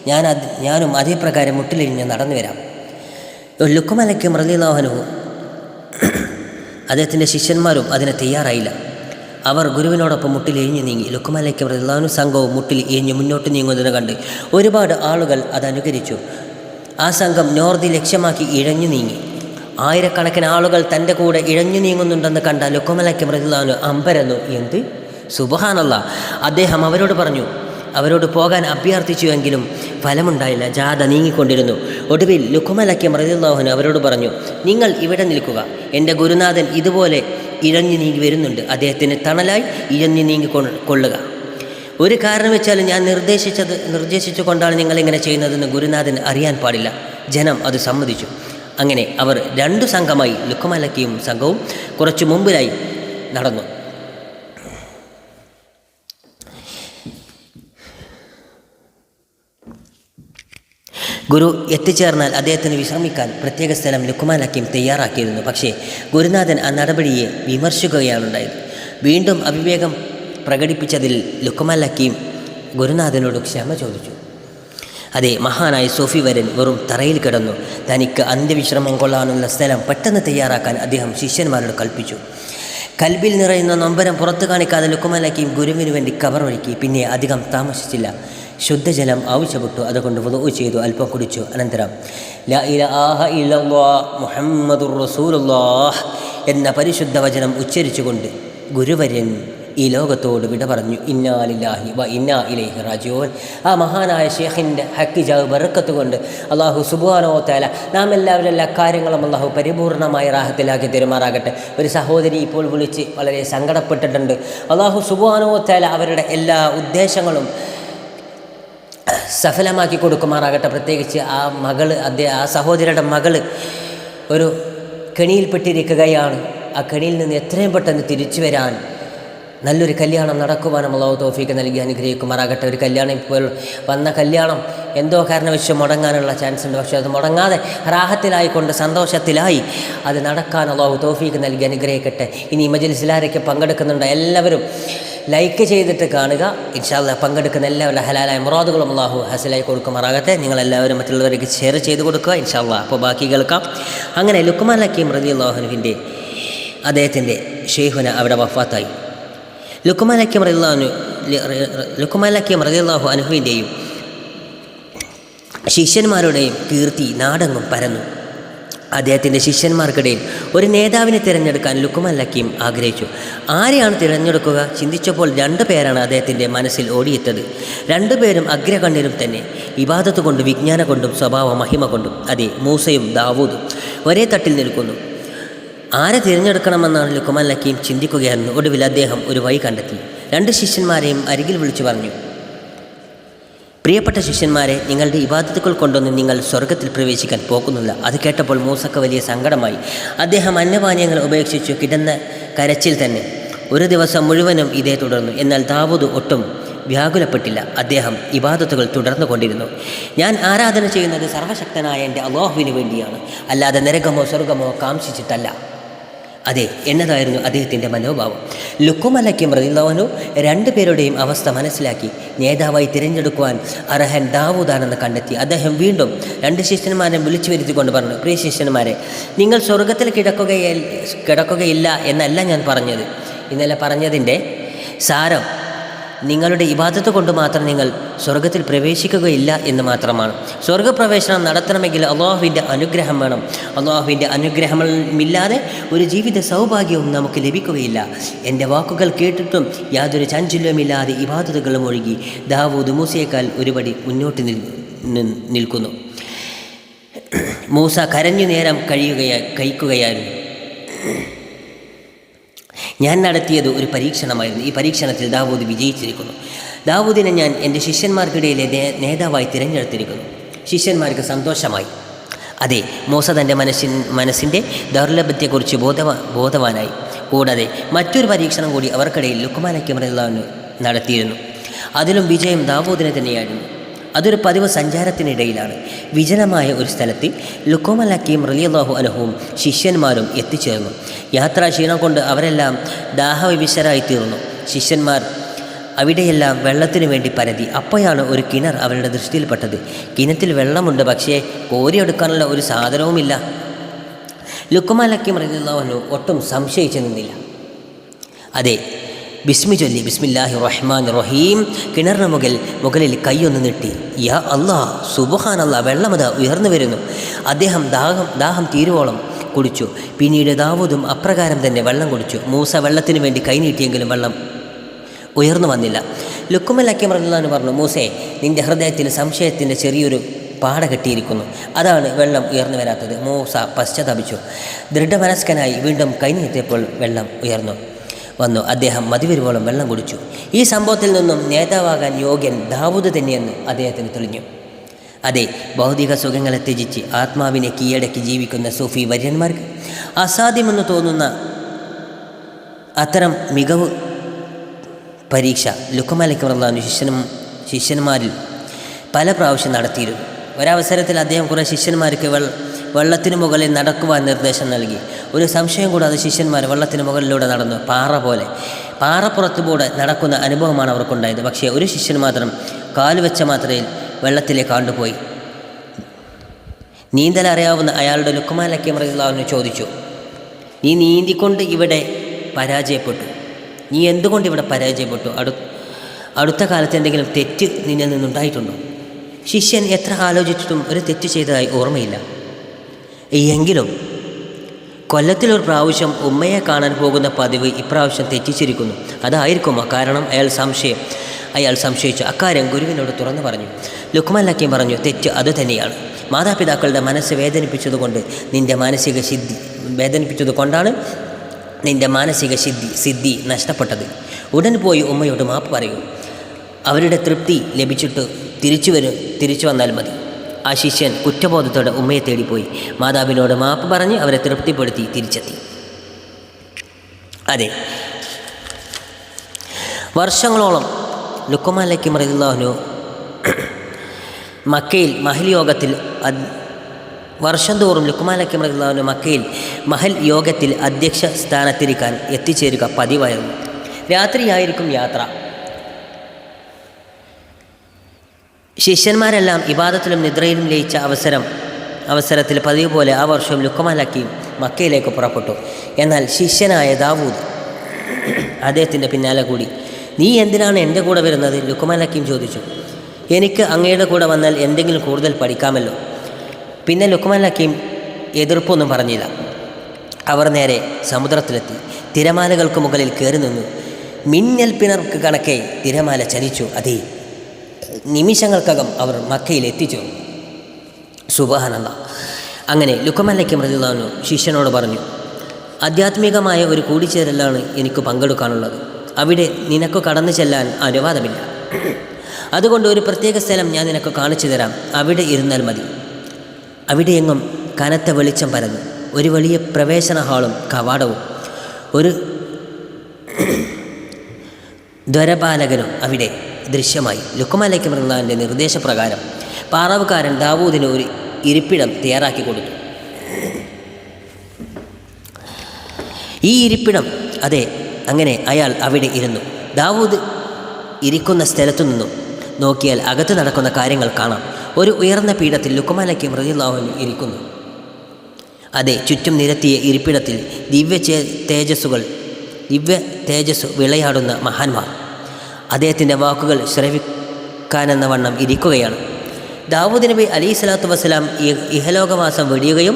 ഞാൻ അത് ഞാനും അതേപ്രകാരം മുട്ടിലിഴിഞ്ഞ് നടന്നു വരാം. ലുക്കുമലയ്ക്ക് മൃതിലാഹനവും അദ്ദേഹത്തിന്റെ ശിഷ്യന്മാരും അതിന് തയ്യാറായില്ല. അവർ ഗുരുവിനോടൊപ്പം മുട്ടിൽ എഴിഞ്ഞു നീങ്ങി. ലുക്കുമലയ്ക്ക് മൃതിലാഹനും സംഘവും മുട്ടിൽ എഴിഞ്ഞ് മുന്നോട്ട് നീങ്ങുന്നത് കണ്ട് ഒരുപാട് ആളുകൾ അത് അനുകരിച്ചു ആ സംഘം നോർദി ലക്ഷ്യമാക്കി ഇഴഞ്ഞു നീങ്ങി. ആയിരക്കണക്കിന് ആളുകൾ തന്റെ കൂടെ ഇഴഞ്ഞു നീങ്ങുന്നുണ്ടെന്ന് കണ്ട ലുക്കുമലയ്ക്ക് മൃതിലാഹനു അമ്പരന്നു. എന്ത്? സുബഹാനല്ല. അദ്ദേഹം അവരോട് പറഞ്ഞു അവരോട് പോകാൻ അഭ്യർത്ഥിച്ചുവെങ്കിലും ഫലമുണ്ടായില്ല. ജാഥ നീങ്ങിക്കൊണ്ടിരുന്നു. ഒടുവിൽ ലുക്കുമലയ്ക്ക് മൃതിലാഹുന് അവരോട് പറഞ്ഞു നിങ്ങൾ ഇവിടെ നിൽക്കുക. എന്റെ ഗുരുനാഥൻ ഇതുപോലെ ഇഴഞ്ഞു നീങ്ങി വരുന്നുണ്ട്. അദ്ദേഹത്തിന് തണലായി ഇഴഞ്ഞു നീങ്ങി കൊള്ളുക. ഒരു കാരണം വെച്ചാൽ ഞാൻ നിർദ്ദേശിച്ചത് നിർദ്ദേശിച്ചു കൊണ്ടാണ് നിങ്ങളിങ്ങനെ ചെയ്യുന്നതെന്ന് ഗുരുനാഥൻ അറിയാൻ പാടില്ല. ജനം അത് സമ്മതിച്ചു. അങ്ങനെ അവർ രണ്ടു സംഘമായി ലുക്കുമലക്കിയും സംഘവും കുറച്ചു മുമ്പിലായി നടന്നു. ഗുരു എത്തിച്ചേർന്നാൽ അദ്ദേഹത്തിന് വിശ്രമിക്കാൻ പ്രത്യേക സ്ഥലം ലുക്കുമാൻ ഹക്കീം തയ്യാറാക്കിയിരുന്നു. പക്ഷേ ഗുരുനാഥൻ ആ നടപടിയെ വിമർശിക്കുകയാണുണ്ടായത്. വീണ്ടും അവിവേകം പ്രകടിപ്പിച്ചതിൽ ലുക്കുമാൻ ഹക്കീം ഗുരുനാഥനോട് ക്ഷമ ചോദിച്ചു. അതെ മഹാനായ സോഫി വരൻ വെറും തറയിൽ കിടന്നു. തനിക്ക് അന്ത്യവിശ്രമം കൊള്ളാനുള്ള സ്ഥലം പെട്ടെന്ന് തയ്യാറാക്കാൻ അദ്ദേഹം ശിഷ്യന്മാരോട് കൽപ്പിച്ചു. കൽബിൽ നിറയുന്ന നൊമ്പരം പുറത്തു കാണിക്കാതെ ലുക്കുമലക്കിയും ഗുരുവിന് വേണ്ടി കവർ കവറൊഴുക്കി പിന്നെ അധികം താമസിച്ചില്ല. ശുദ്ധജലം ആവശ്യപ്പെട്ടു. അതുകൊണ്ട് വുളു ചെയ്തു അല്പം കുടിച്ചു. അനന്തരം ലാ ഇലാഹ മുഹമ്മദുർ റസൂലുള്ളാഹ് എന്ന പരിശുദ്ധ വചനം ഉച്ചരിച്ചുകൊണ്ട് ഗുരുവര്യൻ ഈ ലോകത്തോട് വിട പറഞ്ഞു. ഇന്നാലില്ലാഹി വ ഇന്നാ ഇലൈഹി റാജിഊൻ. ആ മഹാനായ ഷേഖിന്റെ ഹക്കിജാവ് ബറക്കത്ത് കൊണ്ട് അള്ളാഹു സുബാനോ തേല നാം എല്ലാവരും എല്ലാ കാര്യങ്ങളും അള്ളാഹു പരിപൂർണമായി റാഹത്തിലാക്കി തെരുമാറാകട്ടെ. ഒരു സഹോദരി ഇപ്പോൾ വിളിച്ച് വളരെ സങ്കടപ്പെട്ടിട്ടുണ്ട്. അള്ളാഹു സുബാനോ തേല അവരുടെ എല്ലാ ഉദ്ദേശങ്ങളും സഫലമാക്കി കൊടുക്കുമാറാകട്ടെ. പ്രത്യേകിച്ച് ആ മകൾ അദ്ദേഹം ആ സഹോദരിയുടെ മകൾ ഒരു കെണിയിൽപ്പെട്ടിരിക്കുകയാണ്. ആ കെണിയിൽ നിന്ന് എത്രയും പെട്ടെന്ന് തിരിച്ചു വരാൻ നല്ലൊരു കല്യാണം നടക്കുവാനും അള്ളാഹു തോഫീക്ക് നൽകി അനുഗ്രഹിക്കുമാറാകട്ടെ. ഒരു കല്യാണം ഇപ്പോൾ വന്ന കല്യാണം എന്തോ കാരണവശം മുടങ്ങാനുള്ള ചാൻസ് ഉണ്ട്. പക്ഷേ അത് മുടങ്ങാതെ റാഹത്തിലായിക്കൊണ്ട് സന്തോഷത്തിലായി അത് നടക്കാൻ അള്ളാഹു തോഫീക്ക് നൽകി അനുഗ്രഹിക്കട്ടെ. ഇനി മജലിസിലാരൊക്കെ പങ്കെടുക്കുന്നുണ്ട്? എല്ലാവരും ലൈക്ക് ചെയ്തിട്ട് കാണുക. ഇൻഷാല്ല പങ്കെടുക്കുന്ന എല്ലാവരുടെ ഹലാലായ മുറാദുകളും അള്ളാഹു ഹസലായി കൊടുക്കുമാറാകട്ടെ. നിങ്ങളെല്ലാവരും മറ്റുള്ളവർക്ക് ഷെയർ ചെയ്ത് കൊടുക്കുക ഇൻഷാല്ല അപ്പോൾ ബാക്കി കേൾക്കാം. അങ്ങനെ ലുക്കുമാൻ ഹക്കീം റതി അള്ളാഹുനുവിന്റെ അദ്ദേഹത്തിന്റെ ഷെയ്ഖുന അവിടെ വഫാത്തായി. ലുക്കുമാൻ ഹക്കീം അള്ളാഹുനു ലുക്കുമാൻ ഹക്കീം റദിള്ളാഹു അനുഹുവിന്റെയും ശിഷ്യന്മാരുടെയും കീർത്തി നാടങ്ങും പരന്നു. അദ്ദേഹത്തിന്റെ ശിഷ്യന്മാർക്കിടയിൽ ഒരു നേതാവിനെ തിരഞ്ഞെടുക്കാൻ ലുക്കുമൽ ലക്കീം ആഗ്രഹിച്ചു. ആരെയാണ് തിരഞ്ഞെടുക്കുക? ചിന്തിച്ചപ്പോൾ രണ്ടു പേരാണ് അദ്ദേഹത്തിന്റെ മനസ്സിൽ ഓടിയെത്തത്. രണ്ടുപേരും അഗ്രകണ്ണിലും തന്നെ. ഇബാദത്ത് കൊണ്ടും വിജ്ഞാന കൊണ്ടും സ്വഭാവ മഹിമ കൊണ്ടും. അതെ മൂസയും ദാവൂദും ഒരേ തട്ടിൽ നിൽക്കുന്നു. ആരെ തിരഞ്ഞെടുക്കണമെന്നാണ് ലുക്കുമൽ ലക്കീം ചിന്തിക്കുകയായിരുന്നു ഒടുവിൽ അദ്ദേഹം ഒരു വഴി കണ്ടെത്തി. രണ്ട് ശിഷ്യന്മാരെയും അരികിൽ വിളിച്ചു പറഞ്ഞു. പ്രിയപ്പെട്ട ശിഷ്യന്മാരെ നിങ്ങളുടെ ഇബാദത്തുകൾ കൊണ്ടൊന്നും നിങ്ങൾ സ്വർഗത്തിൽ പ്രവേശിക്കാൻ പോകുന്നില്ല. അത് കേട്ടപ്പോൾ മൂസക്ക വലിയ സങ്കടമായി. അദ്ദേഹം അന്നപാനീയങ്ങൾ ഉപേക്ഷിച്ചു കിടന്ന കരച്ചിൽ തന്നെ. ഒരു ദിവസം മുഴുവനും ഇതേ തുടർന്നു. എന്നാൽ ദാവൂദ് ഒട്ടും വ്യാകുലപ്പെട്ടില്ല. അദ്ദേഹം ഇബാദത്തുകൾ തുടർന്നു കൊണ്ടിരുന്നു. ഞാൻ ആരാധന ചെയ്യുന്നത് സർവശക്തനായ എന്റെ അള്ളാഹുവിന് വേണ്ടിയാണ്. അല്ലാതെ നരകമോ സ്വർഗമോ കാംക്ഷിച്ചിട്ടല്ല. അതെ എന്നതായിരുന്നു അദ്ദേഹത്തിന്റെ മനോഭാവം. ലുക്കുമലയ്ക്കും റതില്ലാവനു രണ്ടുപേരുടെയും അവസ്ഥ മനസ്സിലാക്കി. നേതാവായി തിരഞ്ഞെടുക്കുവാൻ അർഹൻ ദാവൂദാണെന്ന് കണ്ടെത്തി. അദ്ദേഹം വീണ്ടും രണ്ട് ശിഷ്യന്മാരെ വിളിച്ചു വരുത്തിക്കൊണ്ട് പറഞ്ഞു പ്രിയ ശിഷ്യന്മാരെ നിങ്ങൾ സ്വർഗത്തിൽ കിടക്കുകയ കിടക്കുകയില്ല എന്നല്ല ഞാൻ പറഞ്ഞത്. ഇന്നലെ പറഞ്ഞതിന്റെ സാരം നിങ്ങളുടെ ഇബാദത്ത് കൊണ്ട് മാത്രം നിങ്ങൾ സ്വർഗത്തിൽ പ്രവേശിക്കുകയില്ല എന്ന് മാത്രമാണ്. സ്വർഗപ്രവേശനം നടത്തണമെങ്കിൽ അള്ളാഹുവിന്റെ അനുഗ്രഹം വേണം. അള്ളാഹുവിന്റെ അനുഗ്രഹമില്ലാതെ ഒരു ജീവിത സൗഭാഗ്യവും നമുക്ക് ലഭിക്കുകയില്ല. എന്റെ വാക്കുകൾ കേട്ടിട്ടും യാതൊരു ചാഞ്ചല്യമില്ലാതെ ഇബാദത്തുകളും ഒഴുകി ദാവൂദ് മൂസയേക്കാൾ ഒരുപടി മുന്നോട്ട് നിൽക്കുന്നു. മൂസ കരഞ്ഞു നേരം കഴിയുകയാ കഴിക്കുകയായിരുന്നു. ഞാൻ നടത്തിയത് ഒരു പരീക്ഷണമായിരുന്നു. ഈ പരീക്ഷണത്തിൽ ദാവൂദ് വിജയിച്ചിരിക്കുന്നു. ദാവൂദിനെ ഞാൻ എന്റെ ശിഷ്യന്മാർക്കിടയിലെ നേതാവായി തിരഞ്ഞെടുത്തിരിക്കുന്നു. ശിഷ്യന്മാർക്ക് സന്തോഷമായി. അതെ മൂസ തന്റെ മനസ്സിൻ മനസ്സിന്റെ ദൗർലഭ്യത്തെക്കുറിച്ച് ബോധവാ ബോധവാനായി. കൂടാതെ മറ്റൊരു പരീക്ഷണം കൂടി അവർക്കിടയിൽ ലുക്കുമാനക്കിമറിയുള്ള നടത്തിയിരുന്നു. അതിലും വിജയം ദാവൂദിനെ തന്നെയായിരുന്നു. അതൊരു പതിവ് സഞ്ചാരത്തിനിടയിലാണ്. വിജനമായ ഒരു സ്ഥലത്ത് ലുക്കോമൽ ഹക്കീം റലിയല്ലാഹു അനുഹവും ശിഷ്യന്മാരും എത്തിച്ചേർന്നു. യാത്രാ ക്ഷീണം കൊണ്ട് അവരെല്ലാം ദാഹവിവിശരായി ശിഷ്യന്മാർ അവിടെയെല്ലാം വെള്ളത്തിനു വേണ്ടി പരതി. അപ്പോഴാണ് ഒരു കിണർ അവരുടെ ദൃഷ്ടിയിൽപ്പെട്ടത്. കിണറ്റിൽ വെള്ളമുണ്ട്. പക്ഷേ കോരിയെടുക്കാനുള്ള ഒരു സാധനവുമില്ല. ലുക്കുമാലക്കി റലിയല്ലാഹു ഒട്ടും സംശയിച്ചു നിന്നില്ല. അതെ ബിസ്മി ചൊല്ലി ബിസ്മില്ലാഹി റഹ്മാൻ റഹീം കിണറിന് മുകൾ മുകളിൽ കൈയൊന്ന് നീട്ടി. യാ അള്ളാ സുബഹാൻ അല്ലാ വെള്ളമത ഉയർന്നു വരുന്നു. അദ്ദേഹം ദാഹം ദാഹം തീരുവോളം കുടിച്ചു. പിന്നീട് ദാവൂദും അപ്രകാരം തന്നെ വെള്ളം കുടിച്ചു. മൂസ വെള്ളത്തിന് വേണ്ടി കൈനീട്ടിയെങ്കിലും വെള്ളം ഉയർന്നു വന്നില്ല. ലുക്കുമൽ അക്കിം റഹ്ലാന്ന് പറഞ്ഞു മൂസേ നിന്റെ ഹൃദയത്തിൽ സംശയത്തിന്റെ ചെറിയൊരു പാട കെട്ടിയിരിക്കുന്നു. അതാണ് വെള്ളം ഉയർന്നു വരാത്തത്. മൂസ പശ്ചാത്തപിച്ചു. ദൃഢമനസ്കനായി വീണ്ടും കൈനീട്ടിയപ്പോൾ വെള്ളം ഉയർന്നു. വന്നു. അദ്ദേഹം മതിവരുവോളം വെള്ളം കുടിച്ചു. ഈ സംഭവത്തിൽ നിന്നും നേതാവാകാൻ യോഗ്യൻ ദാവൂദ് തന്നെയെന്ന് അദ്ദേഹത്തിന് തെളിഞ്ഞു. അതെ ഭൗതിക സുഖങ്ങളെ ത്യജിച്ച് ആത്മാവിനെ കീഴടക്കി ജീവിക്കുന്ന സൂഫി വര്യന്മാർക്ക് അസാധ്യമെന്ന് തോന്നുന്ന അത്തരം മികവ് പരീക്ഷ ലുക്കമാലയ്ക്ക് റഹ്ലാനു ശിഷ്യനും ശിഷ്യന്മാരിൽ പല പ്രാവശ്യം നടത്തിയിരുന്നു. ഒരവസരത്തിൽ അദ്ദേഹം കുറേ ശിഷ്യന്മാർക്ക് വെള്ള വെള്ളത്തിന് മുകളിൽ നടക്കുവാൻ നിർദ്ദേശം നൽകി. ഒരു സംശയം കൂടാതെ ശിഷ്യന്മാർ വെള്ളത്തിന് മുകളിലൂടെ നടന്നു. പാറ പോലെ. പാറപ്പുറത്തുകൂടെ നടക്കുന്ന അനുഭവമാണ് അവർക്കുണ്ടായത്. പക്ഷേ ഒരു ശിഷ്യൻ മാത്രം കാലുവെച്ച മാത്രയിൽ വെള്ളത്തിലേക്ക് ആണ്ടുപോയി. നീന്തൽ അറിയാവുന്ന അയാളുടെ ലുക്കുമാൻ ലക്കിയം റഹിള്ളാവിനെ ചോദിച്ചു നീ നീന്തിക്കൊണ്ട് ഇവിടെ പരാജയപ്പെട്ടു. നീ എന്തുകൊണ്ട് ഇവിടെ പരാജയപ്പെട്ടു? അടു അടുത്ത കാലത്ത് എന്തെങ്കിലും തെറ്റ് നിന്നിൽ നിന്നുണ്ടായിട്ടുണ്ടോ? ശിഷ്യൻ എത്ര ആലോചിച്ചിട്ടും ഒരു തെറ്റ് ചെയ്തതായി ഓർമ്മയില്ല. എങ്കിലും കൊല്ലത്തിലൊരു പ്രാവശ്യം ഉമ്മയെ കാണാൻ പോകുന്ന പതിവ് ഇപ്രാവശ്യം തെറ്റിച്ചിരിക്കുന്നു. അതായിരിക്കും കാരണം അയാൾ സംശയം. അയാൾ സംശയിച്ചു. അക്കാര്യം ഗുരുവിനോട് തുറന്നു പറഞ്ഞു. ലുക്മാൻ ലക്കീം പറഞ്ഞു തെറ്റ് അത് തന്നെയാണ്. മാതാപിതാക്കളുടെ മനസ്സ് വേദനിപ്പിച്ചതുകൊണ്ട് നിന്റെ മാനസിക സിദ്ധി വേദനിപ്പിച്ചത് കൊണ്ടാണ് നിന്റെ മാനസിക സിദ്ധി സിദ്ധി നഷ്ടപ്പെട്ടത്. ഉടൻ പോയി ഉമ്മയോട് മാപ്പ് പറയൂ. അവരുടെ തൃപ്തി ലഭിച്ചിട്ട് തിരിച്ചു വരും തിരിച്ചു വന്നാൽ മതി. ആ ശിഷ്യൻ കുറ്റബോധത്തോടെ ഉമ്മയെ തേടിപ്പോയി. മാതാവിനോട് മാപ്പ് പറഞ്ഞ് അവരെ തൃപ്തിപ്പെടുത്തി തിരിച്ചെത്തി. അതെ. വർഷങ്ങളോളം ലുക്കുമാലയ്ക്ക് മറിയുള്ളവനു മക്കയിൽ മഹൽ യോഗത്തിൽ വർഷം തോറും ലുക്കുമാലയ്ക്ക് മറിയുള്ളവനു മക്കയിൽ മഹൽ യോഗത്തിൽ അധ്യക്ഷ സ്ഥാനത്തിരിക്കാൻ എത്തിച്ചേരുക പതിവായിരുന്നു. രാത്രിയായിരിക്കും യാത്ര. ശിഷ്യന്മാരെല്ലാം ഇബാദത്തിലും നിദ്രയിലും ലയിച്ച അവസരം അവസരത്തിൽ പതിവ് പോലെ ആ വർഷം ലുക്കമാലാക്കിയും മക്കയിലേക്ക് പുറപ്പെട്ടു. എന്നാൽ ശിഷ്യനായ ദാവൂദ് അദ്ദേഹത്തിന്റെ പിന്നാലെ കൂടി നീ എന്തിനാണ് എന്റെ കൂടെ വരുന്നത്? ലുക്കുമാലക്കീം ചോദിച്ചു. എനിക്ക് അങ്ങയുടെ കൂടെ വന്നാൽ എന്തെങ്കിലും കൂടുതൽ പഠിക്കാമല്ലോ. പിന്നെ ലുക്കുമാലക്കീം എതിർപ്പൊന്നും പറഞ്ഞില്ല. അവർ നേരെ സമുദ്രത്തിലെത്തി. തിരമാലകൾക്ക് മുകളിൽ കയറി നിന്നു. മിന്നൽ പിണർക്ക് കണക്കെ തിരമാല ചലിച്ചു. അതേ നിമിഷങ്ങൾക്കകം അവർ മക്കയിൽ എത്തിച്ചു സുബഹാനന്ദ അങ്ങനെ ലുക്കമല്ലയ്ക്ക് മൃദുലാനു ശിഷ്യനോട് പറഞ്ഞു ആധ്യാത്മികമായ ഒരു കൂടിച്ചേരലാണ് എനിക്ക് പങ്കെടുക്കാനുള്ളത്. അവിടെ നിനക്ക് കടന്നു ചെല്ലാൻ അനുവാദമില്ല. അതുകൊണ്ട് ഒരു പ്രത്യേക സ്ഥലം ഞാൻ നിനക്ക് കാണിച്ചു തരാം. അവിടെ ഇരുന്നാൽ മതി. അവിടെയെങ്ങും കനത്ത വെളിച്ചം പരന്നു. ഒരു വലിയ പ്രവേശന ഹാളും കവാടവും. ഒരു ദ്വരപാലകനും അവിടെ ദൃശ്യമായി. ലുക്കുമലയ്ക്ക് മൃഗാന്റെ നിർദ്ദേശപ്രകാരം പാറാവുകാരൻ ദാവൂദിന് ഒരു ഇരിപ്പിടം തയ്യാറാക്കി കൊടുത്തു. ഈ ഇരിപ്പിടം അതെ അങ്ങനെ അയാൾ അവിടെ ഇരുന്നു. ദാവൂദ് ഇരിക്കുന്ന സ്ഥലത്തു നിന്നും നോക്കിയാൽ അകത്ത് നടക്കുന്ന കാര്യങ്ങൾ കാണാം. ഒരു ഉയർന്ന പീഠത്തിൽ ലുക്കുമാലയ്ക്ക് മൃഗിലാഹുവിന് ഇരിക്കുന്നു. അതെ ചുറ്റും നിരത്തിയ ഇരിപ്പിടത്തിൽ ദിവ്യ തേജസ്സുകൾ ദിവ്യ തേജസ് വിളയാടുന്ന മഹാന്മാർ. അദ്ദേഹത്തിന്റെ വാക്കുകൾ ശ്രവിക്കാനെന്ന വണ്ണം ഇരിക്കുകയാണ്. ദാവൂദ് നബി അലി സ്വലാത്തു വസ്സലാം ഇഹലോകവാസം വെടിയുകയും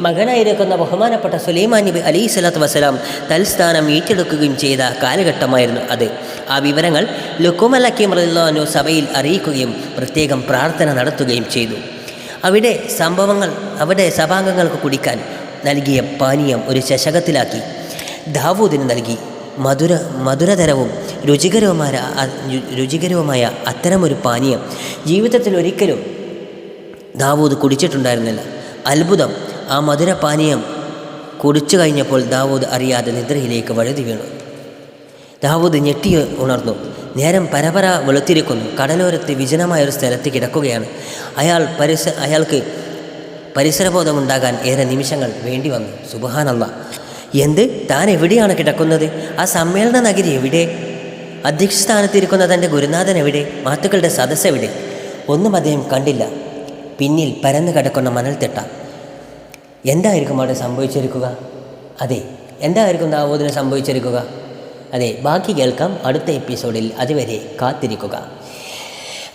മകനായിരിക്കുന്ന ബഹുമാനപ്പെട്ട സുലൈമാൻ നബി അലി സ്വലാത്തു വസ്സലാം തൽസ്ഥാനം ഏറ്റെടുക്കുകയും ചെയ്ത കാലഘട്ടമായിരുന്നു അത്. ആ വിവരങ്ങൾ ലുക്കുമലക്കി റഹ്ലാനു സഭയിൽ അറിയിക്കുകയും പ്രത്യേകം പ്രാർത്ഥന നടത്തുകയും ചെയ്തു. അവിടെ സംഭവങ്ങൾ അവിടെ സഭാംഗങ്ങൾക്ക് കുടിക്കാൻ നൽകിയ പാനീയം ഒരു ചഷകത്തിലാക്കി ദാവൂദിന് നൽകി. മധുര മധുരതരവും രുചികരവുമായ രുചികരവുമായ അത്തരമൊരു പാനീയം ജീവിതത്തിൽ ഒരിക്കലും ദാവൂദ് കുടിച്ചിട്ടുണ്ടായിരുന്നില്ല. അത്ഭുതം. ആ മധുരപാനീയം കുടിച്ചു കഴിഞ്ഞപ്പോൾ ദാവൂദ് അറിയാതെ നിദ്രയിലേക്ക് വഴുതി വീണു. ദാവൂദ് ഞെട്ടി ഉണർന്നു. നേരം പരപര വെളുത്തിരിക്കുന്നു. കടലോരത്ത് വിജനമായ ഒരു സ്ഥലത്ത് കിടക്കുകയാണ്. അയാൾ പരിസ അയാൾക്ക് പരിസരബോധമുണ്ടാകാൻ ഏറെ നിമിഷങ്ങൾ വേണ്ടി വന്നു. സുബഹാനല്ല എന്ത്? താൻ എവിടെയാണ് കിടക്കുന്നത്? ആ സമ്മേളന നഗരി എവിടെ? അധ്യക്ഷ സ്ഥാനത്തിരിക്കുന്ന തന്റെ ഗുരുനാഥൻ എവിടെ? മാത്തുക്കളുടെ സദസ്സ് എവിടെ? ഒന്നും അദ്ദേഹം കണ്ടില്ല. പിന്നിൽ പരന്നു കിടക്കുന്ന മണൽത്തിട്ട. എന്തായിരിക്കും അവിടെ സംഭവിച്ചിരിക്കുക? അതെ എന്തായിരിക്കും ദാവൂദിന് സംഭവിച്ചിരിക്കുക? അതെ ബാക്കി കേൾക്കാം അടുത്ത എപ്പിസോഡിൽ. അതുവരെ കാത്തിരിക്കുക.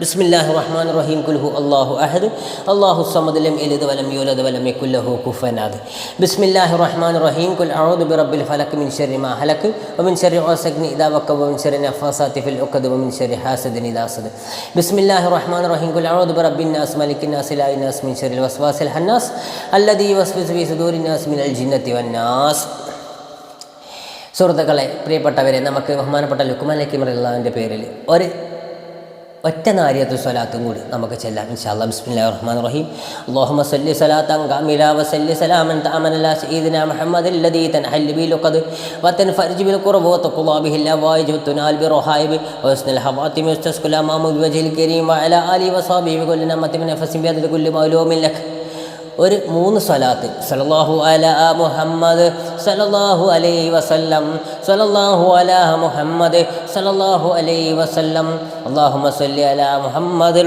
ബിസ്മില്ലാഹി റഹ്മാൻ റഹീം കുൽഹു അള്ളാഹു അഹദ്. അള്ളാഹു സമദ് ലം എലിദ് വലം യൂലദ് വലം യക്കുല്ലഹു കുഫനാദ് ബിസ്മില്ലാഹി റഹ്മാൻ റഹീം കുൽ അഊദു ബിറബ്ബിൽ ഫലക് മിൻ ശർരി മാ ഹലക്. വമിൻ ശർരി ഊസഖ്നി ഇദാ വക്കബ് വമിൻ ശർരി നഫാസാത്തി ഫിൽ ഉഖദ് വമിൻ ശർരി ഹാസദിൻ ഇദാ ഹസദ് ബിസ്മില്ലാഹി റഹ്മാൻ റഹീം കുൽ അഊദു ബിറബ്ബിൻ നാസ് മലിക്കിൻ നാസ് ഇലാഹി നാസ് മിൻ ശർരി വസ്വാസിൽ ഹന്നാസ്. അല്ലദീ വസ്വസ് ഫീ സുദൂരി നാസ് മിനൽ ജിന്നത്തി വന്നാസ് സുഹൃത്തുക്കളെ പ്രിയപ്പെട്ടവരെ നമുക്ക് ബഹുമാനപ്പെട്ട ലുക്കുമാൻ ലക്കിമറിയുള്ളതിന്റെ പേരിൽ ഒരു ഒറ്റ നാരിയത്ത് സ്വലാത്തും കൂടി നമുക്ക് ചെല്ലാം ഇൻഷാല്ലാ ബിസ്മില്ലാഹിർ റഹ്മാനിർ റഹീം اللهم صل صلاة كاملة وسل سلاما تأمن على سيدنا محمد الذي تنحل به العقد وتنفرج بالقرب وتقضى به الأوائج وتنال بالرحائب وحسن الخواتم ويستسقى الأمام بوجه الكريم وعلى آله وصحبه بكل نعمة من نفس بيد كل مولوم لك ഒരു മൂന്ന് സ്വലാത്ത്. സലല്ലാഹു അല മുഹമ്മദ് സലല്ലാഹു അലൈഹി വസല്ലം സലല്ലാഹു അല മുഹമ്മദ് സലല്ലാഹു അലൈഹി വസല്ലം. അള്ളാഹു സല്ലി അല മുഹമ്മദ്.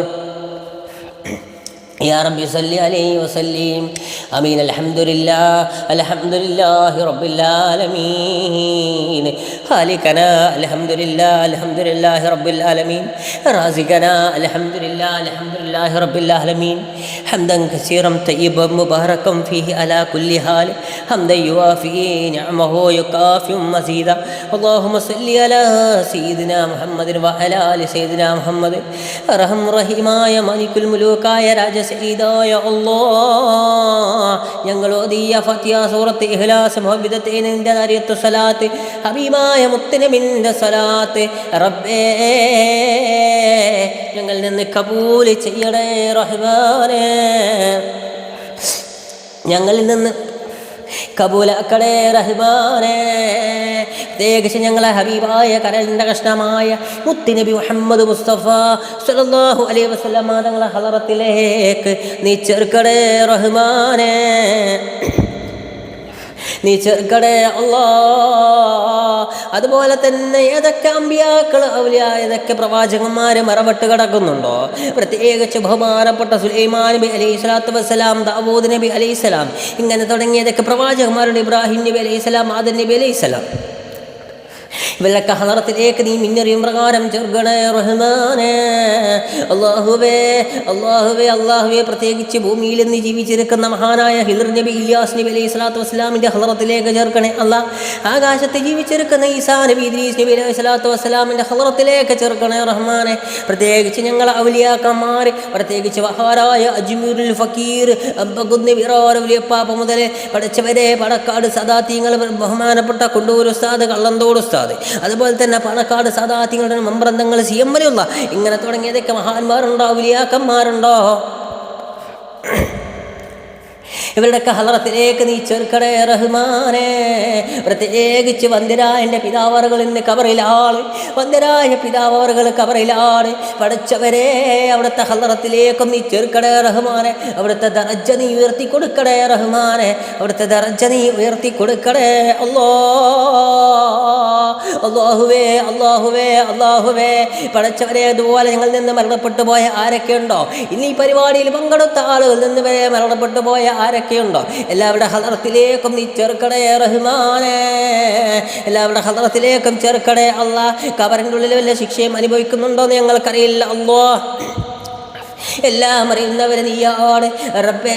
يا رب صل عليه وسلم. آمين. الحمد لله الحمد لله رب العالمين. خالقنا الحمد لله الحمد لله رب العالمين. رازقنا الحمد لله الحمد لله رب العالمين. حمدا كثيرا طيبا مباركا فيه على كل حال. حمدا يوافي نعمه يكافئ مزيدا. اللهم صل على سيدنا محمد وعلى آل سيدنا محمد. رحم رحيمايا ملك الملوكايا راجس രാജസീതായ അല്ലോ ഞങ്ങൾ ഓതിയ ഫത്യ സൂറത്ത് ഇഹ്ലാസ് മുഹബിദത്തേനിന്റെ അറിയത്ത് സലാത്ത് ഹബീബായ മുത്തനബിന്റെ സലാത്ത് റബ്ബേ ഞങ്ങൾ നിന്ന് കബൂൽ ചെയ്യണേ റഹ്മാനേ. ഞങ്ങളിൽ നിന്ന് കബൂലക്കടേ റഹ്മാനേ. പ്രത്യേകിച്ച് ഞങ്ങളെ ഹബീബായ കരണ്ട കഷ്ണമായ മുത്തുനബി മുഹമ്മദ് മുസ്തഫ സല്ലല്ലാഹു അലൈ വസല്ലമ തങ്ങളെ ഹലറത്തിലേക്ക് നീ ചെറുക്കടേ റഹ്മാനേ. നീ ചെറുക്കടേ അള്ളാ. അതുപോലെ തന്നെ ഏതൊക്കെ അമ്പിയാക്കൾ ഔലിയ ഏതൊക്കെ പ്രവാചകന്മാര് മറവട്ട് കിടക്കുന്നുണ്ടോ? പ്രത്യേകിച്ച് ബഹുമാനപ്പെട്ട സുലൈമാൻ നബി അലൈഹി സ്വലാത്തു വസ്സലാം ദാവൂദ് നബി അലൈഹി സ്വലാം ഇങ്ങനെ തുടങ്ങിയതൊക്കെ പ്രവാചകന്മാരുടെ ഇബ്രാഹിം നബി അലൈഹി സ്വലാം ആദൻ നബി അലൈഹി സ്വലാം. ഇവരുടെ ഹലറത്തിലേക്ക് നീ മിന്നറിയും പ്രകാരം ചെറുകണേ റഹ്മാനേ. അള്ളാഹുവേ അള്ളാഹുവേ അള്ളാഹുവേ പ്രത്യേകിച്ച് ഭൂമിയിൽ നിന്ന് ജീവിച്ചിരിക്കുന്ന മഹാനായ ഹിദർ നബി ഇലിയാസ് നബി അലൈഹി സ്വലാത്തു വസ്സലാമിന്റെ ഹലറത്തിലേക്ക് ചേർക്കണേ. അള്ളാഹ് ആകാശത്ത് ജീവിച്ചിരിക്കുന്ന ഈസാ നബി ഇദ്രീസ് നബി അലൈഹി സ്വലാത്തു വസ്സലാമിന്റെ ഹലറത്തിലേക്ക് ചേർക്കണേ റഹ്മാനെ. പ്രത്യേകിച്ച് ഞങ്ങൾ ഔലിയാക്കന്മാർ പ്രത്യേകിച്ച് വഹാരായ അജ്മീറുൽ ഫക്കീർ അബ്ബകുന്ന് വിറാറുലിയപ്പാപ്പ മുതൽ പഠിച്ചവരെ പടക്കാട് സദാത്യങ്ങൾ ബഹുമാനപ്പെട്ട കൊണ്ടൂർ ഉസ്താദ് കള്ളന്തോട് ഉസ്താദ്. അതുപോലെ തന്നെ പണക്കാട് സദാത്യങ്ങളുടെ മമ്പ്രന്തങ്ങൾ സി എം വരെയുള്ള ഇങ്ങനെ തുടങ്ങിയതൊക്കെ മഹാന്മാരുണ്ടോ ഔലിയാക്കന്മാരുണ്ടോ ഇവരുടെയൊക്കെ ഹലറത്തിലേക്ക് നീ ചെറുക്കടേ റഹ്മാനെ. പ്രത്യേകിച്ച് വന്ദിരായന്റെ പിതാവറുകൾ ഇന്ന് കബറിലാണ് വന്ദരായ പിതാവറുകൾ കബറിലാണ് പഠിച്ചവരെ അവിടുത്തെ ഹലറത്തിലേക്കും നീ ചെറുക്കടേ റഹ്മാനെ. അവിടുത്തെ ദറജ നീ ഉയർത്തി കൊടുക്കടേ റഹ്മാനെ. അവിടുത്തെ ദറജ നീ ഉയർത്തി കൊടുക്കടേ അല്ലോ അള്ളാഹുവേ അള്ളാഹുവേ അള്ളാഹുവേ പഠിച്ചവരെ അതുപോലെ ഞങ്ങളിൽ നിന്ന് മരണപ്പെട്ടു പോയ ആരൊക്കെയുണ്ടോ? ഇന്ന് ഈ പരിപാടിയിൽ പങ്കെടുത്ത ആളുകളിൽ നിന്ന് വരെ മരണപ്പെട്ടു പോയ ആരൊക്കെയുണ്ടോ എല്ലാവരുടെ ഹദറത്തിലേക്കും നീ ചെറുക്കടേ റഹ്മാനേ. എല്ലാവരുടെ ഹദറത്തിലേക്കും ചെറുക്കടേ അള്ളാഹ് കബറിന്റെ ഉള്ളിൽ വല്ല ശിക്ഷയും അനുഭവിക്കുന്നുണ്ടോ എന്ന് ഞങ്ങൾക്കറിയില്ല. അല്ലോ എല്ലാം അറിയുന്നവരെ നീയാണ്. റബ്ബേ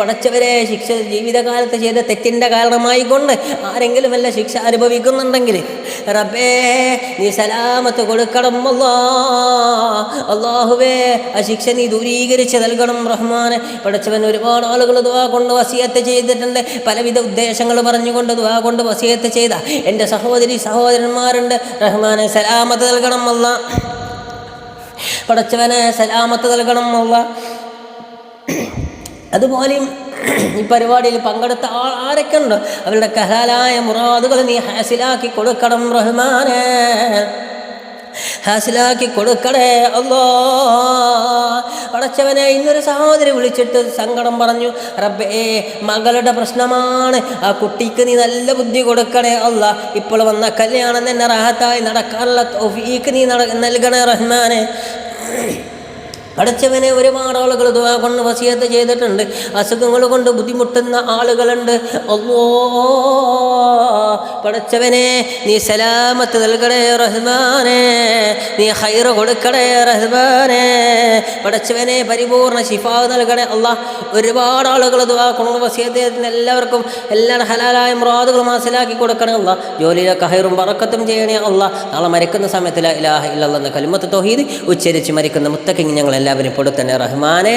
പടച്ചവരെ ശിക്ഷ ജീവിതകാലത്ത് ചെയ്ത തെറ്റിന്റെ കാരണമായി കൊണ്ട് ആരെങ്കിലും വല്ല ശിക്ഷ അനുഭവിക്കുന്നുണ്ടെങ്കിൽ റബ്ബേ നീ സലാമത്ത് കൊടുക്കണം അല്ലാ. അള്ളാഹുവേ ആ ശിക്ഷ നീ ദൂരീകരിച്ച് നൽകണം റഹ്മാന്. പടച്ചവൻ ഒരുപാട് ആളുകൾ ദുവാ കൊണ്ട് വസിയത്ത് ചെയ്തിട്ടുണ്ട്. പലവിധ ഉദ്ദേശങ്ങൾ പറഞ്ഞുകൊണ്ട് ദുവാ കൊണ്ട് വസിയത്ത് ചെയ്ത എന്റെ സഹോദരി സഹോദരന്മാരുണ്ട്. റഹ്മാനെ സലാമത്ത് നൽകണം അല്ല. പടച്ചവനെ സലാമത്ത് നൽകണം എന്നുള്ള അതുപോലെയും ഈ പരിപാടിയിൽ പങ്കെടുത്ത ആൾ ആരൊക്കെ ഉണ്ടോ അവരുടെ കഹാലായ മുറാദുകൾ നീ ഹാസിലാക്കി കൊടുക്കണം റഹ്മാനെ. ഹാസിലാക്കി കൊടുക്കണേ അല്ലോ പടച്ചവനെ ഇന്നൊരു സഹോദരി വിളിച്ചിട്ട് സങ്കടം പറഞ്ഞു റബ്ബേ മകളുടെ പ്രശ്നമാണ്. ആ കുട്ടിക്ക് നീ നല്ല ബുദ്ധി കൊടുക്കണേ അല്ല ഇപ്പോൾ വന്ന കല്യാണം തന്നെ റാഹത്തായി നടക്കാനുള്ള തോഫീക്ക് നീ നൽകണേ റഹ്മാനെ. അടച്ചവനെ ഒരുപാട് ആളുകൾ ദുവാ കൊണ്ട് വസിയത്ത് ചെയ്തിട്ടുണ്ട്. അസുഖങ്ങൾ കൊണ്ട് ബുദ്ധിമുട്ടുന്ന ആളുകളുണ്ട്. അല്ലോ പടച്ചവനെ നീ സലാമത്ത് നൽകണേ റഹ്മാനെ നീ ഹൈറ് കൊടുക്കണേ റഹ്മാനെ. പടച്ചവനെ പരിപൂർണ ശിഫാ നൽകണേ അല്ല ഒരുപാട് ആളുകൾ കൊണ്ട് എല്ലാവർക്കും എല്ലാം ഹലാലായ മുറാദുകൾ മനസ്സിലാക്കി കൊടുക്കണേ അല്ല ജോലിയിലൊക്കെ ഹൈറും പറക്കത്തും ചെയ്യണേ അല്ല നാളെ മരിക്കുന്ന സമയത്ത് ലാ ഇലാഹ ഇല്ലെന്ന കലിമത്ത് തൗഹീദ് ഉച്ചരിച്ച് മരിക്കുന്ന മുത്തക്കിങ് ഞങ്ങൾ എല്ലാവരും പൊടുത്തന്നെ റഹ്മാനെ.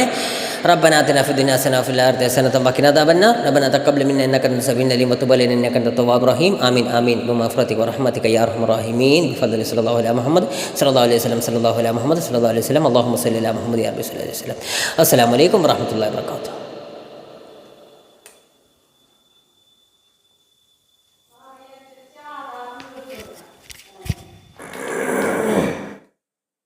ربنا اتنا في الدنيا حسنه وفي الاخره حسنه وقنا عذاب النار ربنا تقبل منا انك انت السميع العليم وتب علينا انك انت التواب الرحيم امين امين بمغفرتك ورحمتك يا ارحم الراحمين بفضل صلى الله على محمد صلى الله عليه وسلم صلى الله على محمد صلى الله عليه وسلم اللهم صل على محمد يا رب صلى الله عليه وسلم السلام عليكم ورحمه الله وبركاته